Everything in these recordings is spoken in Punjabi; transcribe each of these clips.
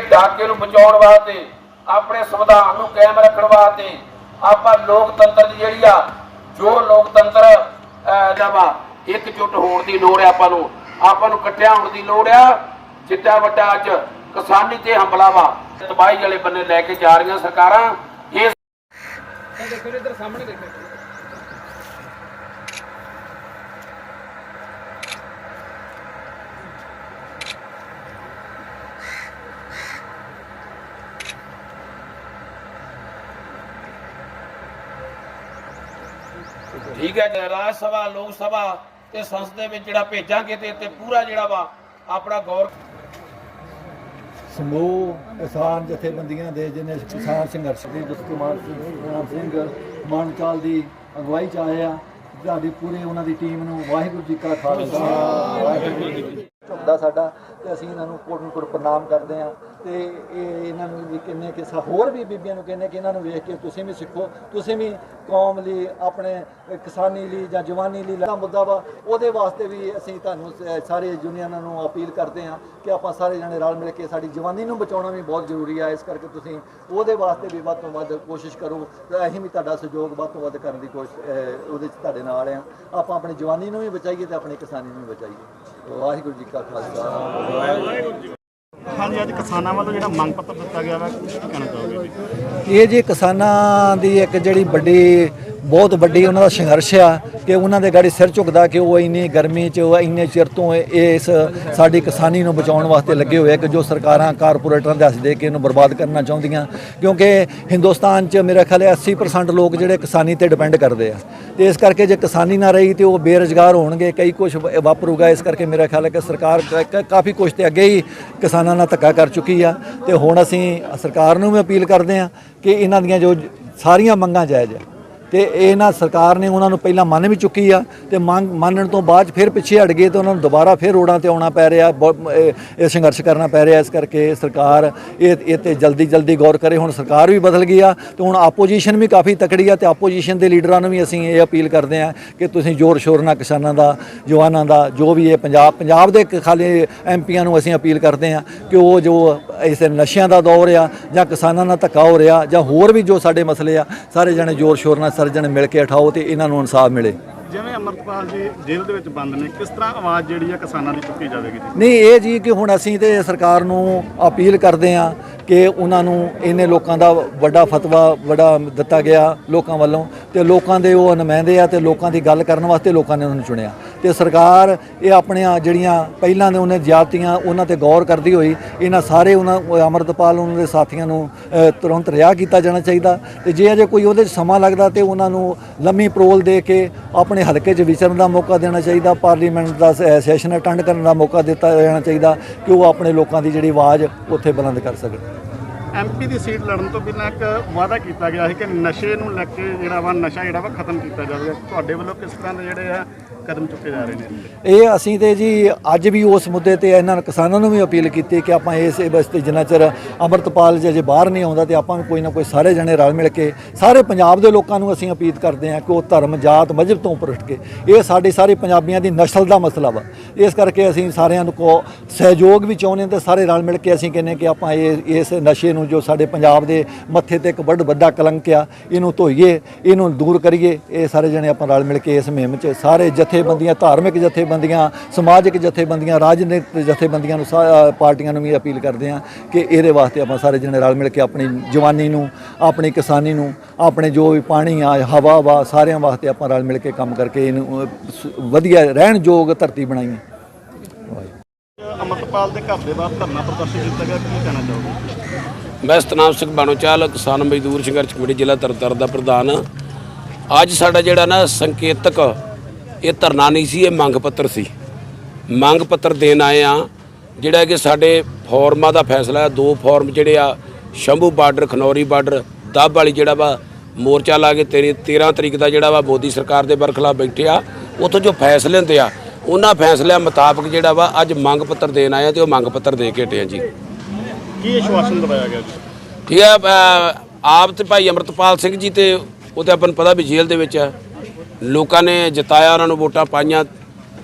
ਡਾਕੇ ਨੂੰ ਬਚਾਉਣ ਵਾਸਤੇ, ਆਪਣੇ ਸੰਵਿਧਾਨ ਨੂੰ ਕਾਇਮ ਰੱਖਣ ਵਾਸਤੇ ਆਪਾਂ ਲੋਕਤੰਤਰ ਦੀ ਜਿਹੜੀ ਆ, ਜੋ ਲੋਕਤੰਤਰ ਦਾ ਵਾ ਇਕਜੁੱਟ ਹੋਣ ਦੀ ਲੋੜ ਹੈ ਆਪਾਂ ਨੂੰ ਆਪਾਂ ਨੂੰ ਇਕੱਠਿਆਂ ਹੋਣ ਦੀ ਲੋੜ ਆ, ਜਿੱਡਾ ਵੱਡਾ ਅੱਜ ਕਿਸਾਨੀ ਤੇ ਹਮਲਾ ਵਾ, ਤਬਾਹੀ ਵਾਲੇ ਬੰਨੇ ਲੈ ਕੇ ਜਾ ਰਹੀਆਂ ਸਰਕਾਰਾਂ, ਇਸ ਠੀਕ ਹੈ ਜੀ, ਰਾਜ ਸਭਾ ਲੋਕ ਸਭਾ ਤੇ ਸੰਸਦ ਦੇ ਵਿੱਚ ਜਿਹੜਾ ਭੇਜਾਂਗੇ ਤੇ ਤੇ ਪੂਰਾ ਜਿਹੜਾ ਵਾ ਆਪਣਾ ਗੌਰ ਸਮੂਹ ਕਿਸਾਨ ਜਥੇਬੰਦੀਆਂ ਦੇ ਜਿਹਨੇ ਕਿਸਾਨ ਸੰਘਰਸ਼ ਦੀ ਜਸਕੁਮਾਰ ਸਿੰਘ ਮਾਨਕਾਲ ਦੀ ਅਗਵਾਈ ਚ ਆਏ ਆ। ਤੁਹਾਡੀ ਪੂਰੀ ਉਹਨਾਂ ਦੀ ਟੀਮ ਨੂੰ ਵਾਹਿਗੁਰੂ ਜੀ ਕਾ ਖਾਲਸਾ। ਵਾਹਿਗੁਰੂ ਜੀ ਕੀ ਫਤਿਹ। ਝੁਕਦਾ ਸਾਡਾ ਤੇ ਅਸੀਂ ਇਹਨਾਂ ਨੂੰ ਕੋਟ ਨੂੰ ਕੋਟ ਪ੍ਰਣਾਮ ਕਰਦੇ ਆ ਤੇ ਇਹ ਇਹਨਾਂ ਨੂੰ ਵੀ ਕਹਿੰਦੇ ਕਿ ਸਾ- ਹੋਰ ਵੀ ਬੀਬੀਆਂ ਨੂੰ ਕਹਿੰਦੇ ਕਿ ਇਹਨਾਂ ਨੂੰ ਵੇਖ ਕੇ ਤੁਸੀਂ ਵੀ ਸਿੱਖੋ, ਤੁਸੀਂ ਵੀ ਕੌਮ ਲਈ, ਆਪਣੇ ਕਿਸਾਨੀ ਲਈ ਜਾਂ ਜਵਾਨੀ ਲਈ ਜਿਹੜਾ ਮੁੱਦਾ ਵਾ, ਉਹਦੇ ਵਾਸਤੇ ਵੀ ਅਸੀਂ ਤੁਹਾਨੂੰ ਸਾਰੇ ਯੂਨੀਅਨਾਂ ਨੂੰ ਅਪੀਲ ਕਰਦੇ ਹਾਂ ਕਿ ਆਪਾਂ ਸਾਰੇ ਜਣੇ ਰਲ ਮਿਲ ਕੇ ਸਾਡੀ ਜਵਾਨੀ ਨੂੰ ਬਚਾਉਣਾ ਵੀ ਬਹੁਤ ਜ਼ਰੂਰੀ ਆ, ਇਸ ਕਰਕੇ ਤੁਸੀਂ ਉਹਦੇ ਵਾਸਤੇ ਵੀ ਵੱਧ ਤੋਂ ਵੱਧ ਕੋਸ਼ਿਸ਼ ਕਰੋ, ਤੇ ਅਸੀਂ ਵੀ ਤੁਹਾਡਾ ਸਹਿਯੋਗ ਵੱਧ ਤੋਂ ਵੱਧ ਕਰਨ ਦੀ ਕੋਸ਼ਿਸ਼ ਉਹਦੇ 'ਚ ਤੁਹਾਡੇ ਨਾਲ ਆ। ਆਪਾਂ ਆਪਣੀ ਜਵਾਨੀ ਨੂੰ ਵੀ ਬਚਾਈਏ ਤੇ ਆਪਣੀ ਕਿਸਾਨੀ ਨੂੰ ਵੀ ਬਚਾਈਏ। ਵਾਹਿਗੁਰੂ ਜੀ ਕਾ ਖਾਲਸਾ। ਹਾਂਜੀ, ਅੱਜ ਕਿਸਾਨਾਂ ਵੱਲੋਂ ਜਿਹੜਾ ਮੰਗ ਪੱਤਰ ਦਿੱਤਾ ਗਿਆ ਵਾ, ਕੀ ਕਹਿਣਾ ਚਾਹੋਗੇ ਇਹ ਜੀ ਕਿਸਾਨਾਂ ਦੀ ਇੱਕ ਜਿਹੜੀ ਵੱਡੀ, ਬਹੁਤ ਵੱਡੀ ਉਹਨਾਂ ਦਾ ਸੰਘਰਸ਼ ਆ ਕਿ ਉਹਨਾਂ ਦੇ ਗਾੜੀ ਸਿਰ ਝੁਕਦਾ ਕਿ ਉਹ ਇੰਨੀ ਗਰਮੀ 'ਚ, ਉਹ ਇੰਨੇ ਚਿਰ ਤੋਂ ਇਸ ਸਾਡੀ ਕਿਸਾਨੀ ਨੂੰ ਬਚਾਉਣ ਵਾਸਤੇ ਲੱਗੇ ਹੋਏ ਕਿ ਜੋ ਸਰਕਾਰਾਂ, ਕਾਰਪੋਰੇਟਰਾਂ ਦੇ ਹੱਥ ਦੇ ਕੇ ਇਹਨੂੰ ਬਰਬਾਦ ਕਰਨਾ ਚਾਹੁੰਦੀਆਂ। ਕਿਉਂਕਿ ਹਿੰਦੁਸਤਾਨ 'ਚ ਮੇਰਾ ਖਿਆਲ ਹੈ 80% ਲੋਕ ਜਿਹੜੇ ਕਿਸਾਨੀ ਤੇ ਡਿਪੈਂਡ ਕਰਦੇ ਆ। ਤੇ ਇਸ ਕਰਕੇ ਜੇ ਕਿਸਾਨੀ ਨਾ ਰਹੀ ਤੇ ਉਹ ਬੇਰੁਜ਼ਗਾਰ ਹੋਣਗੇ, ਕਈ ਕੁਝ ਵਾਪਰੂਗਾ। ਇਸ ਕਰਕੇ ਮੇਰਾ ਖਿਆਲ ਹੈ ਕਿ ਸਰਕਾਰ ਕਾਫੀ ਕੁਝ ਤੇ ਅੱਗੇ ਹੀ ਕਿਸਾਨਾਂ ਨਾਲ ਧੱਕਾ ਕਰ ਚੁੱਕੀ ਆ ਤੇ ਹੁਣ ਅਸੀਂ ਸਰਕਾਰ ਨੂੰ ਵੀ ਅਪੀਲ ਕਰਦੇ ਆ ਕਿ ਇਹਨਾਂ ਦੀਆਂ ਜੋ ਸਾਰੀਆਂ ਮੰਗਾਂ ਜਾਇਜ਼ ਆ। ਤੇ ਇਹਨਾਂ ਸਰਕਾਰ ਨੇ ਉਹਨਾਂ ਨੂੰ ਪਹਿਲਾਂ ਮੰਨ ਵੀ ਚੁੱਕੀ ਆ ਤੇ ਮੰਗ ਮੰਨਣ ਤੋਂ ਬਾਅਦ 'ਚ ਫਿਰ ਪਿੱਛੇ ਹਟ ਗਏ ਤੇ ਉਹਨਾਂ ਨੂੰ ਦੁਬਾਰਾ ਫਿਰ ਰੋਡਾਂ ਤੇ ਆਉਣਾ ਪੈ ਰਿਹਾ, ਬਹੁਤ- ਇਹ ਸੰਘਰਸ਼ ਕਰਨਾ ਪੈ ਰਿਹਾ ਇਸ ਕਰਕੇ ਸਰਕਾਰ ਇਹ ਇਹ ਤੇ ਜਲਦੀ ਜਲਦੀ ਗੌਰ ਕਰੇ। ਹੁਣ ਸਰਕਾਰ ਵੀ ਬਦਲ ਗਈ ਆ ਤੇ ਹੁਣ ਆਪੋਜੀਸ਼ਨ ਵੀ ਕਾਫੀ ਤਕੜੀ ਆ ਤੇ ਆਪੋਜੀਸ਼ਨ ਦੇ ਲੀਡਰਾਂ ਨੂੰ ਵੀ ਅਸੀਂ ਇਹ ਅਪੀਲ ਕਰਦੇ ਆ ਕਿ ਤੁਸੀਂ ਜ਼ੋਰ ਸ਼ੋਰ ਨਾਲ ਕਿਸਾਨਾਂ ਦਾ, ਜਵਾਨਾਂ ਦਾ, ਜੋ ਵੀ ਇਹ ਪੰਜਾਬ ਪੰਜਾਬ ਦੇ ਕ- ਖਾਲੀ ਐਮਪੀਆਂ ਨੂੰ ਅਸੀਂ ਅਪੀਲ ਕਰਦੇ ਆ ਕਿ ਉਹ ਜੋ ਇਸ ਨਸ਼ਿਆਂ ਦਾ ਦੌਰ ਆ ਜਾਂ ਕਿਸਾਨਾਂ ਨਾਲ ਧੱਕਾ ਹੋ ਰਿਹਾ ਜਾਂ ਹੋਰ ਵੀ ਜੋ ਸਾਡੇ ਮਸਲੇ ਆ, ਸਾਰੇ ਜਣੇ ਜ਼ੋਰ ਸ਼ੋਰ ਨਾਲ ਸਾਰੇ ਜਣੇ ਮਿਲ ਕੇ ਉਠਾਓ ਤੇ ਇਹਨਾਂ ਨੂੰ ਇਨਸਾਫ ਮਿਲੇ। ਜਿਵੇਂ ਅਮਰਪਾਲ ਜੀ ਜੇਲ੍ਹ ਦੇ ਵਿੱਚ ਬੰਦ ਨੇ ਕਿਸ ਤਰ੍ਹਾਂ ਆਵਾਜ਼ ਜਿਹੜੀ ਆ ਕਿਸਾਨਾਂ ਦੀ ਚੁੱਕੀ ਜਾਵੇਗੀ? ਨਹੀਂ ਇਹ ਜੀ ਕਿ ਹੁਣ ਅਸੀਂ ਤੇ ਸਰਕਾਰ ਨੂੰ ਅਪੀਲ ਕਰਦੇ ਆ ਕਿ ਉਹਨਾਂ ਨੂੰ ਇਹਨੇ ਲੋਕਾਂ ਦਾ ਵੱਡਾ ਫਤਵਾ ਵੱਡਾ ਦਿੱਤਾ ਗਿਆ ਲੋਕਾਂ ਵੱਲੋਂ ਤੇ ਲੋਕਾਂ ਦੇ ਉਹ ਨੁਮਾਇੰਦੇ ਆ ਤੇ ਲੋਕਾਂ ਦੀ ਗੱਲ ਕਰਨ ਵਾਸਤੇ ਲੋਕਾਂ ਨੇ ਉਹਨਾਂ ਨੂੰ ਚੁਣਿਆ। ਤੇ ਸਰਕਾਰ ਇਹ ਆਪਣੀਆਂ ਜਿਹੜੀਆਂ ਪਹਿਲਾਂ ਦੇ ਉਹਨੇ ਜ਼ਿਆਦਤੀਆਂ ਉਹਨਾਂ ਤੇ ਗੌਰ ਕਰਦੀ ਹੋਈ, ਇਹਨਾਂ ਸਾਰੇ ਉਹਨਾਂ, ਉਹ ਅਮਰਤਪਾਲ ਉਹਨਾਂ ਦੇ ਸਾਥੀਆਂ ਨੂੰ ਤੁਰੰਤ ਰਿਹਾ ਕੀਤਾ ਜਾਣਾ ਚਾਹੀਦਾ। ਤੇ ਜੇ ਅਜੇ ਕੋਈ ਉਹਦੇ 'ਚ ਸਮਾਂ ਲੱਗਦਾ ਤੇ ਉਹਨਾਂ ਨੂੰ ਲੰਮੀ ਪਰੋਲ ਦੇ ਕੇ ਆਪਣੇ ਹਲਕੇ 'ਚ ਵਿਚਰਨ ਦਾ ਮੌਕਾ ਦੇਣਾ ਚਾਹੀਦਾ, ਪਾਰਲੀਮੈਂਟ ਦਾ ਸ- ਸੈਸ਼ਨ ਅਟੈਂਡ ਕਰਨ ਦਾ ਮੌਕਾ ਦਿੱਤਾ ਜਾਣਾ ਚਾਹੀਦਾ ਕਿ ਉਹ ਆਪਣੇ ਲੋਕਾਂ ਦੀ ਜਿਹੜੀ ਆਵਾਜ਼ ਉੱਥੇ ਬੁਲੰਦ ਕਰ ਸਕਣ। ਐਮਪੀ ਦੀ ਸੀਟ ਲੜਨ ਤੋਂ ਬਿਨਾਂ ਇੱਕ ਵਾਅਦਾ ਕੀਤਾ ਗਿਆ ਸੀ ਕਿ ਨਸ਼ੇ ਨੂੰ ਲੈ ਕੇ ਜਿਹੜਾ ਵਾ ਨਸ਼ਾ ਜਿਹੜਾ ਵਾ ਖਤਮ ਕੀਤਾ ਜਾਵੇਗਾ ਤੁਹਾਡੇ ਵੱਲੋਂ ਕਿਸ ਤਰ੍ਹਾਂ ਦੇ ਜਿਹੜੇ ਆ ਕਦਮ ਚੁੱਕੇ ਜਾ ਰਹੇ ਨੇ? ਇਹ ਅਸੀਂ ਤੇ ਜੀ ਅੱਜ ਵੀ ਉਸ ਮੁੱਦੇ ਤੇ ਇਹਨਾਂ ਕਿਸਾਨਾਂ ਨੂੰ ਵੀ ਅਪੀਲ ਕੀਤੀ ਕਿ ਆਪਾਂ ਇਸ ਵਾਸਤੇ ਜਿੰਨਾ ਚਿਰ ਅਮਰਤਪਾਲ ਜੇ ਜੇ ਬਾਹਰ ਨਹੀਂ ਆਉਂਦਾ ਤੇ ਆਪਾਂ ਨੂੰ ਕੋਈ ਨਾ ਕੋਈ ਸਾਰੇ ਜਣੇ ਰਲ ਮਿਲ ਕੇ ਸਾਰੇ ਪੰਜਾਬ ਦੇ ਲੋਕਾਂ ਨੂੰ ਅਸੀਂ ਅਪੀਲ ਕਰਦੇ ਹਾਂ ਕਿ ਉਹ ਧਰਮ, ਜਾਤ ਮਜ਼ਹਬ ਤੋਂ ਉੱਪਰ ਉੱਠ ਕੇ ਇਹ ਸਾਡੇ ਸਾਰੇ ਪੰਜਾਬੀਆਂ ਦੀ ਨਸਲ ਦਾ ਮਸਲਾ ਵਾ। ਇਸ ਕਰਕੇ ਅਸੀਂ ਸਾਰਿਆਂ ਨੂੰ ਕੋ ਸਹਿਯੋਗ ਵੀ ਚਾਹੁੰਦੇ ਹਾਂ ਤੇ ਸਾਰੇ ਰਲ ਮਿਲ ਕੇ ਅਸੀਂ ਕਹਿੰਦੇ ਕਿ ਆਪਾਂ ਇਹ ਇਸ ਨਸ਼ੇ ਨੂੰ ਜੋ ਸਾਡੇ ਪੰਜਾਬ ਦੇ ਮੱਥੇ ਤੇ ਇੱਕ ਵੱਡ ਵੱਡਾ ਕਲੰਕ ਆ, ਇਹਨੂੰ ਧੋਈਏ, ਇਹਨੂੰ ਦੂਰ ਕਰੀਏ, ਇਹ ਸਾਰੇ ਜਣੇ ਆਪਾਂ ਰਲ ਮਿਲ ਕੇ ਇਸ ਮੁਹਿੰਮ 'ਚ ਸਾਰੇ ਜਥੇਬੰਦੀਆਂ, ਧਾਰਮਿਕ ਜਥੇਬੰਦੀਆਂ, ਸਮਾਜਿਕ ਜਥੇਬੰਦੀਆਂ, ਰਾਜਨੀਤਿਕ ਜਥੇਬੰਦੀਆਂ ਨੂੰ ਪਾਰਟੀਆਂ ਨੂੰ ਵੀ ਅਪੀਲ ਕਰਦੇ ਹਾਂ ਕਿ ਇਹਦੇ ਵਾਸਤੇ ਆਪਾਂ ਸਾਰੇ ਜਣੇ ਰਲ ਮਿਲ ਕੇ ਆਪਣੀ ਜਵਾਨੀ ਨੂੰ, ਆਪਣੀ ਕਿਸਾਨੀ ਨੂੰ, ਆਪਣੇ ਜੋ ਵੀ ਪਾਣੀ ਆ, ਹਵਾ ਵਾ, ਸਾਰਿਆਂ ਵਾਸਤੇ ਆਪਾਂ ਰਲ ਮਿਲ ਕੇ ਕੰਮ ਕਰਕੇ ਇਹਨੂੰ ਵਧੀਆ ਰਹਿਣ ਯੋਗ ਧਰਤੀ ਬਣਾਈਏ। ਅਮਰਪਾਲ ਦੇ ਘਰ ਦੇ ਬਾਹਰ ਧਰਨਾ ਪ੍ਰਦਰਸ਼ਨ ਕੀਤਾ ਗਿਆ, ਕੀ ਕਹਿਣਾ ਚਾਹੋਗੇ? ਮੈਂ ਸਤਨਾਮ ਸਿੰਘ ਬਾਣੋਚਾਲ ਕਿਸਾਨ ਮਜ਼ਦੂਰ ਸੰਘਰਸ਼ ਕਮੇਟੀ ਜ਼ਿਲ੍ਹਾ ਤਰਨਤਾਰਨ ਦਾ ਪ੍ਰਧਾਨ। ਹਾਂ। ਅੱਜ ਸਾਡਾ ਜਿਹੜਾ ਨਾ ਸੰਕੇਤਕ ਇਹ ਧਰਨਾ ਨਹੀਂ ਸੀ, ਇਹ ਮੰਗ ਪੱਤਰ ਸੀ। ਮੰਗ ਪੱਤਰ ਦੇਣ ਆਏ ਆ ਜਿਹੜਾ ਕਿ ਸਾਡੇ ਫਾਰਮਾਂ ਦਾ ਫੈਸਲਾ ਹੈ। ਦੋ ਫਾਰਮ ਜਿਹੜੇ ਆ, ਸ਼ੰਭੂ ਬਾਰਡਰ, ਖਨੌਰੀ ਬਾਰਡਰ, ਦੱਬ ਵਾਲੀ ਜਿਹੜਾ ਵਾ, ਮੋਰਚਾ ਲਾ ਕੇ ਤੇਰੀ 13 ਤਰੀਕ ਦਾ ਜਿਹੜਾ ਵਾ, ਮੋਦੀ ਸਰਕਾਰ ਦੇ ਬਰਖਲਾਫ ਬੈਠੇ ਆ। ਉੱਥੋਂ ਜੋ ਫੈਸਲੇ ਹੁੰਦੇ ਆ, ਉਹਨਾਂ ਫੈਸਲਿਆਂ ਮੁਤਾਬਕ ਜਿਹੜਾ ਵਾ, ਅੱਜ ਮੰਗ ਪੱਤਰ ਦੇਣ ਆਏ ਆ ਤੇ ਉਹ ਮੰਗ ਪੱਤਰ ਦੇ ਕੇ ਹਟੇ ਆ ਜੀ। ਕੀ ਆਸ਼ਵਾਸਨ ਦਵਾਇਆ ਗਿਆ ਜੀ? ਠੀਕ ਹੈ ਅ, ਆਪ ਤੇ ਭਾਈ ਅਮਰਤਪਾਲ ਸਿੰਘ ਜੀ ਤੇ ਉਹ ਤੇ ਆਪਾਂ ਨੂੰ ਪਤਾ ਵੀ ਜੇਲ੍ਹ ਦੇ ਵਿੱਚ ਆ। ਲੋਕਾਂ ਨੇ ਜਿਤਾਇਆ ਉਹਨਾਂ ਨੂੰ ਵੋਟਾਂ ਪਾਈਆਂ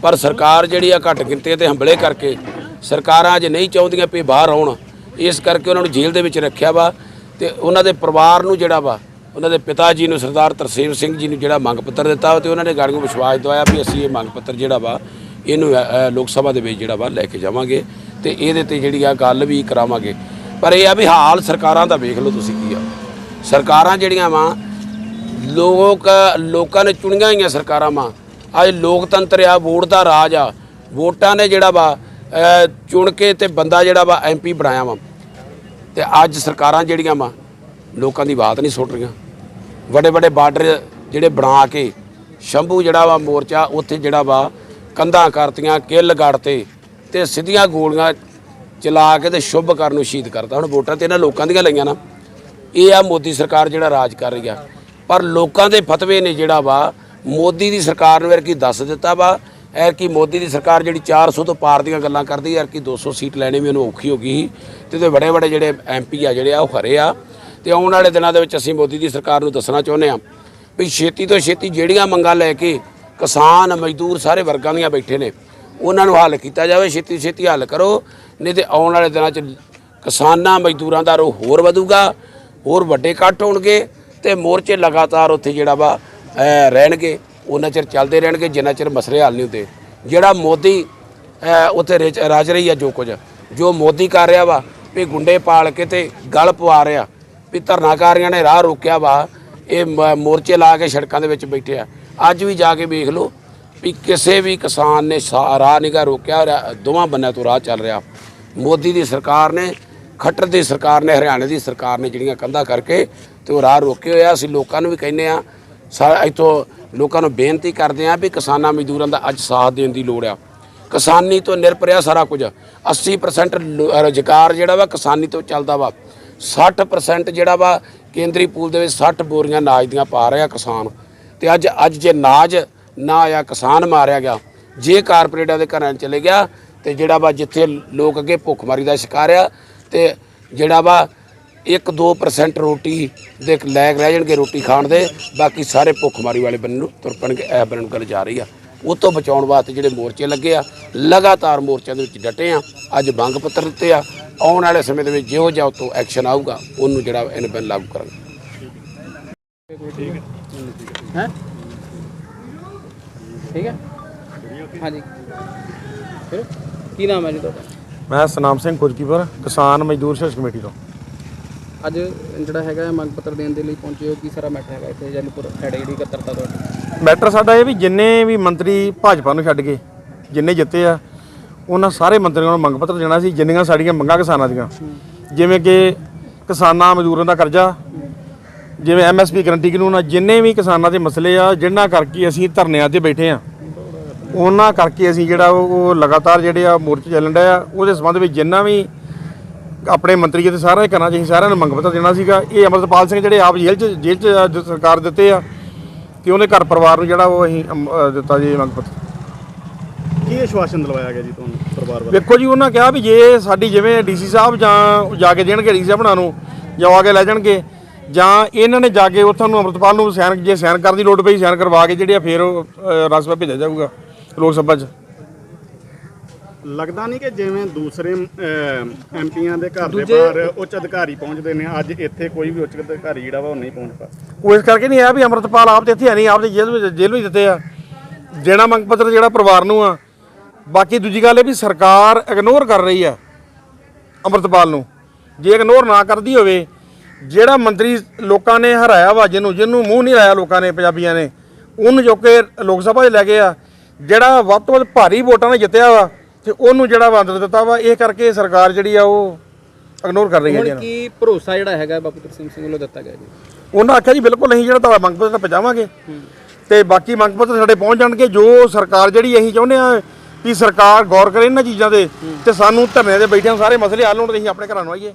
ਪਰ ਸਰਕਾਰ ਜਿਹੜੀ ਆ ਘੱਟ ਗਿਣਤੀ ਤੇ ਹੰਬਲੇ ਕਰਕੇ ਸਰਕਾਰਾਂ ਅੱਜ ਨਹੀਂ ਚਾਹੁੰਦੀਆਂ ਵੀ ਬਾਹਰ ਆਉਣ। ਇਸ ਕਰਕੇ ਉਹਨਾਂ ਨੂੰ ਜੇਲ੍ਹ ਦੇ ਵਿੱਚ ਰੱਖਿਆ ਵਾ ਤੇ ਉਹਨਾਂ ਦੇ ਪਰਿਵਾਰ ਨੂੰ ਜਿਹੜਾ ਵਾ ਉਹਨਾਂ ਦੇ ਪਿਤਾ ਜੀ ਨੂੰ ਸਰਦਾਰ ਤਰਸੇਮ ਸਿੰਘ ਜੀ ਨੂੰ ਜਿਹੜਾ ਮੰਗ ਪੱਤਰ ਦਿੱਤਾ ਵਾ ਤੇ ਉਹਨਾਂ ਨੇ ਗਾੜੀਆਂ ਵਿਸ਼ਵਾਸ ਦਵਾਇਆ ਵੀ ਅਸੀਂ ਇਹ ਮੰਗ ਪੱਤਰ ਜਿਹੜਾ ਵਾ ਇਹਨੂੰ ਅ, ਅ, ਲੋਕ ਸਭਾ ਦੇ ਵਿੱਚ ਜਿਹੜਾ ਵਾ ਲੈ ਕੇ ਜਾਵਾਂਗੇ। ਤੇ ਇਹਦੇ ਤੇ ਜਿਹੜੀ ਆ ਗੱਲ ਵੀ ਕਰਾਵਾਂਗੇ। ਪਰ ਇਹ ਆ ਵੀ ਹਾਲ ਸਰਕਾਰਾਂ ਦਾ ਵੇਖ ਲਓ ਤੁਸੀਂ ਕੀ ਆ। ਸਰਕਾਰਾਂ ਜਿਹੜੀਆਂ ਵਾ, ਲੋਕ, ਲੋਕਾਂ ਨੇ ਚੁਣੀਆਂ ਹੋਈਆਂ ਸਰਕਾਰਾਂ ਵਾ। ਅੱਜ ਲੋਕਤੰਤਰ ਆ, ਵੋਟ ਦਾ ਰਾਜ ਆ। ਵੋਟਾਂ ਨੇ ਜਿਹੜਾ ਵਾ ਚੁਣ ਕੇ ਤੇ ਬੰਦਾ ਜਿਹੜਾ ਵਾ ਐਮਪੀ ਬਣਾਇਆ ਵਾ। ਤੇ ਅੱਜ ਸਰਕਾਰਾਂ ਜਿਹੜੀਆਂ ਵਾ, ਲੋਕਾਂ ਦੀ ਬਾਤ ਨਹੀਂ ਸੁਣ ਰਹੀਆਂ। ਵੱਡੇ ਵੱਡੇ ਬਾਰਡਰ ਜਿਹੜੇ ਬਣਾ ਕੇ, ਸ਼ੰਭੂ ਜਿਹੜਾ ਵਾ ਮੋਰਚਾ, ਉੱਥੇ ਜਿਹੜਾ ਵਾ ਕੰਧਾਂ ਕਰਤੀਆਂ, ਕਿੱਲ ਗੜਤੇ ਤੇ ਸਿੱਧੀਆਂ ਗੋਲੀਆਂ ਚਲਾ ਕੇ ਤੇ ਸ਼ੁਭ ਕਰਨ ਨੂੰ ਸ਼ਹੀਦ ਕਰਤਾ। ਹੁਣ ਵੋਟਾਂ ਤੇ ਇਹਨਾਂ ਲੋਕਾਂ ਦੀਆਂ ਲਈਆਂ ਨਾ, ਇਹ ਆ ਮੋਦੀ ਸਰਕਾਰ ਜਿਹੜਾ ਰਾਜ ਕਰ ਰਹੀ ਆ। ਪਰ ਲੋਕਾਂ ਦੇ ਫਤਵੇ ਨੇ ਜਿਹੜਾ ਵਾ, ਮੋਦੀ ਦੀ ਸਰਕਾਰ ਨੂੰ ਕੀ ਦੱਸ ਦਿੱਤਾ ਵਾ ਐਰ ਕੀ ਮੋਦੀ ਦੀ ਸਰਕਾਰ ਜਿਹੜੀ 400 ਤੋਂ ਪਾਰ ਦੀਆਂ ਗੱਲਾਂ ਕਰਦੀ ਐਰ ਕੀ 200 ਸੀਟ ਲੈਣੀ ਵੀ ਉਹਨੂੰ ਔਖੀ ਹੋ ਗਈ ਸੀ ਤੇ ਤੇ ਬੜੇ ਬੜੇ ਜਿਹੜੇ ਐਮਪੀ ਆ ਜਿਹੜੇ ਆ, ਉਹ ਹਰੇ ਆ। ਤੇ ਆਉਣ ਵਾਲੇ ਦਿਨਾਂ ਦੇ ਵਿੱਚ ਅਸੀਂ ਮੋਦੀ ਦੀ ਸਰਕਾਰ ਨੂੰ ਦੱਸਣਾ ਚਾਹੁੰਦੇ ਆ ਵੀ ਛੇਤੀ ਤੋਂ ਛੇਤੀ ਜਿਹੜੀਆਂ ਮੰਗਾਂ ਲੈ ਕੇ ਕਿਸਾਨ, ਮਜ਼ਦੂਰ ਸਾਰੇ ਵਰਗਾਂ ਦੀਆਂ ਬੈਠੇ ਨੇ ਉਹਨਾਂ ਨੂੰ ਹੱਲ ਕੀਤਾ ਜਾਵੇ, ਛੇਤੀ ਛੇਤੀ ਹੱਲ ਕਰੋ, ਨਹੀਂ ਤੇ ਆਉਣ ਵਾਲੇ ਦਿਨਾਂ 'ਚ ਕਿਸਾਨਾਂ, ਮਜ਼ਦੂਰਾਂ ਦਾ ਰੋਹ ਹੋਰ ਵਧੂਗਾ, ਹੋਰ ਵੱਡੇ ਇਕੱਠ ਹੋਣਗੇ ਤੇ ਮੋਰਚੇ ਲਗਾਤਾਰ ਉੱਥੇ ਜਿਹੜਾ ਵਾ ਰਹਿਣਗੇ, ਉਹਨਾਂ ਚਿਰ ਚੱਲਦੇ ਰਹਿਣਗੇ, ਜਿੰਨਾ ਚਿਰ ਮਸਲੇ ਹੱਲ ਨਹੀਂ ਹੁੰਦੇ। ਜਿਹੜਾ ਮੋਦੀ ਉੱਥੇ ਰਿਚ- ਰਾਜ ਰਹੀ ਆ ਜੋ ਕੁਝ, ਜੋ ਮੋਦੀ ਕਰ ਰਿਹਾ ਵਾ, ਵੀ ਗੁੰਡੇ ਪਾਲ ਕੇ ਤੇ ਗਲ ਪਵਾ ਰਿਹਾ, ਵੀ ਧਰਨਾਕਾਰੀਆਂ ਨੇ ਰਾਹ ਰੋਕਿਆ ਵਾ, ਇਹ ਮ- ਮੋਰਚੇ ਲਾ ਕੇ ਸੜਕਾਂ ਦੇ ਵਿੱਚ ਬੈਠੇ ਆ। ਅੱਜ ਵੀ ਜਾ ਕੇ ਵੇਖ ਲਓ ਵੀ ਕਿਸੇ ਵੀ ਕਿਸਾਨ ਨੇ ਸਾ- ਰਾਹ ਨਿਗਾ ਰੋਕਿਆ ਰਾ- ਦੋਵਾਂ ਬੰਨਿਆਂ ਤੋਂ ਰਾਹ ਚੱਲ ਰਿਹਾ। ਮੋਦੀ ਦੀ ਸਰਕਾਰ ਨੇ, ਖੱਟਰ ਦੀ ਸਰਕਾਰ ਨੇ, ਹਰਿਆਣੇ ਦੀ ਸਰਕਾਰ ਨੇ ਜਿਹੜੀਆਂ ਕੰਧਾਂ ਕਰਕੇ ਤੇ ਉਹ ਰਾਹ ਰੋਕੇ ਹੋਇਆ ਅਸੀਂ ਲੋਕਾਂ ਨੂੰ ਵੀ ਕਹਿੰਦੇ ਆ, ਸਾ ਇੱਥੋਂ ਲੋਕਾਂ ਨੂੰ ਬੇਨਤੀ ਕਰਦੇ ਆ ਵੀ ਕਿਸਾਨਾਂ ਮਜ਼ਦੂਰਾਂ ਦਾ ਅੱਜ ਸਾਥ ਦੇਣ ਦੀ ਲੋੜ ਆ। ਕਿਸਾਨੀ ਤੋਂ ਨਿਰਪਰਿਆ ਸਾਰਾ ਕੁਝ। 80% ਲੋ- ਰੁਜ਼ਗਾਰ ਜਿਹੜਾ ਵਾ ਕਿਸਾਨੀ ਤੋਂ ਚੱਲਦਾ ਵਾ। 60% ਜਿਹੜਾ ਵਾ ਕੇਂਦਰੀ ਪੂਲ ਦੇ ਵਿੱਚ 60 ਬੋਰੀਆਂ ਨਾਜ ਦੀਆਂ ਪਾ ਰਿਹਾ ਕਿਸਾਨ। ਤੇ ਅੱਜ ਅੱਜ ਜੇ ਨਾਜ ਨਾ ਆਇਆ, ਕਿਸਾਨ ਮਾਰਿਆ ਗਿਆ। ਜੇ ਕਾਰਪੋਰੇਟਾਂ ਦੇ ਘਰਾਂ 'ਚ ਚਲੇ ਗਿਆ, ਤੇ ਜਿਹੜਾ ਵਾ ਜਿੱਥੇ ਲੋਕ ਅੱਗੇ ਭੁੱਖਮਰੀ ਦਾ ਸ਼ਿਕਾਰ ਆ, ਤੇ ਜਿਹੜਾ ਵਾ 1-2% ਰੋਟੀ ਦੇ ਲੈ ਰਹਿ ਜਾਣਗੇ ਰੋਟੀ ਖਾਣ ਦੇ, ਬਾਕੀ ਸਾਰੇ ਭੁੱਖਮਰੀ ਵਾਲੇ ਬੰਨੇ ਨੂੰ ਤੁਰ ਪੈਣਗੇ, ਇਹ ਬੰਨੇ ਗੱਲ ਜਾ ਰਹੀ ਆ। ਉਹ ਤੋਂ ਬਚਾਉਣ ਵਾਸਤੇ ਜਿਹੜੇ ਮੋਰਚੇ ਲੱਗੇ ਆ, ਲਗਾਤਾਰ ਮੋਰਚਿਆਂ ਦੇ ਵਿੱਚ ਡਟੇ ਆ, ਅੱਜ ਮੰਗ ਪੱਤਰ ਦਿੱਤੇ ਆ। ਆਉਣ ਵਾਲੇ ਸਮੇਂ ਦੇ ਵਿੱਚ ਜਿਹੋ ਜਿਹਾ ਉਤੋਂ ਐਕਸ਼ਨ ਆਊਗਾ, ਉਹਨੂੰ ਜਿਹੜਾ ਇਹਨੇ ਬਿਨ ਲਾਗੂ ਕਰਾਂਗੇ। ਹੈ? ਠੀਕ ਹੈ? ਹਾਂਜੀ। ਫਿਰ ਕੀ ਨਾਮ ਹੈ ਜੀ ਤੁਹਾਡਾ? ਮੈਂ ਸਨਾਮ ਸਿੰਘ ਕੁਰਕੀਪੁਰ ਕਿਸਾਨ ਮਜ਼ਦੂਰ ਸੰਘਰਸ਼ ਕਮੇਟੀ ਤੋਂ। ਅੱਜ ਜਿਹੜਾ ਹੈਗਾ ਹੈ ਮੰਗ ਪੱਤਰ ਦੇਣ ਦੇ ਲਈ ਪਹੁੰਚੇ ਹੋ। ਕੀ ਸਾਰਾ ਮੈਟਰ ਹੈਗਾ ਇੱਥੇ? ਜੈਨੂਪੁਰ ਹੈਡ ਜਿਹੜੀ ਇਕੱਤਰਤਾ ਤੁਹਾਡੀ ਮੈਟਰ ਸਾਡਾ ਇਹ ਵੀ ਜਿੰਨੇ ਵੀ ਮੰਤਰੀ ਭਾਜਪਾ ਨੂੰ ਛੱਡ ਕੇ ਜਿੰਨੇ ਜਿੱਤੇ ਆ ਉਹਨਾਂ ਸਾਰੇ ਮੰਤਰੀਆਂ ਨੂੰ ਮੰਗ ਪੱਤਰ ਦੇਣਾ ਸੀ ਜਿੰਨੀਆਂ ਸਾਡੀਆਂ ਮੰਗਾਂ ਕਿਸਾਨਾਂ ਦੀਆਂ। ਜਿਵੇਂ ਕਿ ਕਿਸਾਨਾਂ ਮਜ਼ਦੂਰਾਂ ਦਾ ਕਰਜ਼ਾ ਜਿਵੇਂ ਐਮਐਸਪੀ ਗਰੰਟੀ ਕਾਨੂੰਨ ਆ ਜਿੰਨੇ ਵੀ ਕਿਸਾਨਾਂ ਦੇ ਮਸਲੇ ਆ ਜਿਨ੍ਹਾਂ ਕਰਕੇ ਅਸੀਂ ਧਰਨਿਆਂ ਤੇ ਬੈਠੇ ਆ। ਉਹਨਾਂ ਕਰਕੇ ਅਸੀਂ ਜਿਹੜਾ ਉਹ ਲਗਾਤਾਰ ਜਿਹੜੇ ਆ ਮੋਰਚੇ ਚੱਲਣ ਡਿਆ ਆ। ਉਹਦੇ ਸੰਬੰਧ ਵਿੱਚ ਜਿੰਨਾ ਵੀ ਆਪਣੇ ਮੰਤਰੀ ਤੇ ਸਾਰਾ ਕਰਨਾ ਚਾਹੀਦਾ ਸਾਰਿਆਂ ਨੂੰ ਮੰਗ ਪੱਤਰ ਦੇਣਾ ਸੀਗਾ। ਇਹ ਅਮਰਪਾਲ ਸਿੰਘ ਜਿਹੜੇ ਆਪ ਜੇਲ੍ਹ 'ਚ ਜੇਲ੍ਹ 'ਚ ਸਰਕਾਰ ਦਿੱਤੇ ਆ ਤੇ ਉਹਦੇ ਘਰ ਪਰਿਵਾਰ ਨੂੰ ਜਿਹੜਾ ਉਹ ਅਸੀਂ ਦਿੱਤਾ ਜੀ ਮੰਗ ਪੱਤਰ ਕੀ ਆਸ਼ਵਾਸਨ ਦਿਲਵਾਇਆ ਗਿਆ ਜੀ ਤੁਹਾਨੂੰ ਪਰਿਵਾਰ ਵੱਲੋਂ? ਵੇਖੋ ਜੀ ਉਹਨਾਂ ਕਿਹਾ ਵੀ ਜੇ ਸਾਡੀ ਜਿਵੇਂ ਡੀਸੀ ਸਾਹਿਬ ਜਾਂ ਜਾ ਕੇ ਦੇਣਗੇ ਡੀਸੀ ਸਾਹਿਬ ਨੂੰ ਜਾਂ ਆ ਕੇ ਲੈ ਜਾਣਗੇ ਜਾਂ ਇਹਨਾਂ ਨੇ ਜਾ ਕੇ ਉੱਥੋਂ ਨੂੰ ਅਮਰਪਾਲ ਨੂੰ ਸਾਈਨ ਜੇ ਸਾਈਨ ਕਰਨ ਦੀ ਲੋੜ ਪਈ ਸਾਈਨ ਕਰਵਾ ਕੇ ਜਿਹੜੇ ਆ ਫਿਰ ਉਹ, ਅ, ਰਾਜ ਸਭਾ ਭੇਜਿਆ ਜਾਊਗਾ ਲੋਕ ਸਭਾ 'ਚ। ਲੱਗਦਾ ਨਹੀਂ ਕਿ ਜਿਵੇਂ ਦੂਸਰੇ ਐਮਪੀਆਂ ਦੇ ਘਰ ਦੇ ਬਾਹਰ ਉੱਚ ਅਧਿਕਾਰੀ ਪਹੁੰਚਦੇ ਨੇ ਅੱਜ ਇੱਥੇ ਕੋਈ ਵੀ ਉੱਚ ਅਧਿਕਾਰੀ ਜਿਹੜਾ ਵਾ ਉਹ ਨਹੀਂ ਪਹੁੰਚਦਾ ਉਹ ਇਸ ਕਰਕੇ ਨਹੀਂ ਆਇਆ ਵੀ ਅਮਰਤਪਾਲ ਆਪ ਤੇ ਇੱਥੇ ਹੈ ਨਹੀਂ ਆਪ ਦੇ ਜੇਲ੍ਹ ਵਿੱਚ ਜੇਲ੍ਹ ਵਿੱਚ ਦਿੱਤੇ ਆ। ਦੇਣਾ ਮੰਗ ਪੱਤਰ ਜਿਹੜਾ ਪਰਿਵਾਰ ਨੂੰ ਆ। ਬਾਕੀ ਦੂਜੀ ਗੱਲ ਇਹ ਵੀ ਸਰਕਾਰ ਇਗਨੋਰ ਕਰ ਰਹੀ ਆ ਅਮਰਤਪਾਲ ਨੂੰ। ਜੇ ਇਗਨੋਰ ਨਾ ਕਰਦੀ ਹੋਵੇ ਜਿਹੜਾ ਮੰਤਰੀ ਲੋਕਾਂ ਨੇ ਹਰਾਇਆ ਵਾ ਜਿਹਨੂੰ ਜਿਹਨੂੰ ਮੂੰਹ ਨਹੀਂ ਲਾਇਆ ਲੋਕਾਂ ਨੇ ਪੰਜਾਬੀਆਂ ਨੇ ਉਹਨੂੰ ਜੋ ਕਿ ਲੋਕ ਸਭਾ 'ਚ ਲੈ ਗਏ ਆ ਜਿਹੜਾ ਵੱਧ ਤੋਂ ਵੱਧ ਭਾਰੀ ਵੋਟਾਂ ਨਾਲ ਜਿੱਤਿਆ ਵਾ ਤੇ ਉਹਨੂੰ ਜਿਹੜਾ ਵਾ ਅੰਦਰ ਦਿੱਤਾ ਵਾ ਇਹ ਕਰਕੇ ਸਰਕਾਰ ਜਿਹੜੀ ਆ ਉਹ ਇਗਨੋਰ ਕਰ ਰਹੀ ਹੈ ਜੀ। ਹੁਣ। ਕੀ ਭਰੋਸਾ ਜਿਹੜਾ ਹੈਗਾ ਬਾਪੂ ਤਰਸੇਮ ਸਿੰਘ ਵੱਲੋਂ ਦਿੱਤਾ ਗਿਆ ਜੀ? ਉਹਨਾਂ ਆਖਿਆ ਜੀ ਬਿਲਕੁਲ ਅਸੀਂ ਜਿਹੜਾ ਤੁਹਾਡਾ ਮੰਗ ਪੱਤਰ ਪਹੁੰਚਾਵਾਂਗੇ ਤੇ ਬਾਕੀ ਮੰਗ ਪੱਤਰ ਸਾਡੇ ਪਹੁੰਚ ਜਾਣਗੇ ਜੋ ਸਰਕਾਰ ਜਿਹੜੀ ਅਸੀਂ ਚਾਹੁੰਦੇ ਆ ਕਿ ਸਰਕਾਰ ਗੌਰ ਕਰੇ ਇਹਨਾਂ ਚੀਜ਼ਾਂ ਤੇ ਤੇ ਸਾਨੂੰ ਧਰਨੇ ਤੇ ਬੈਠਿਆਂ ਸਾਰੇ ਮਸਲੇ ਹੱਲ ਹੋਣ ਤੇ ਅਸੀਂ ਆਪਣੇ ਘਰਾਂ ਨੂੰ ਆਈਏ।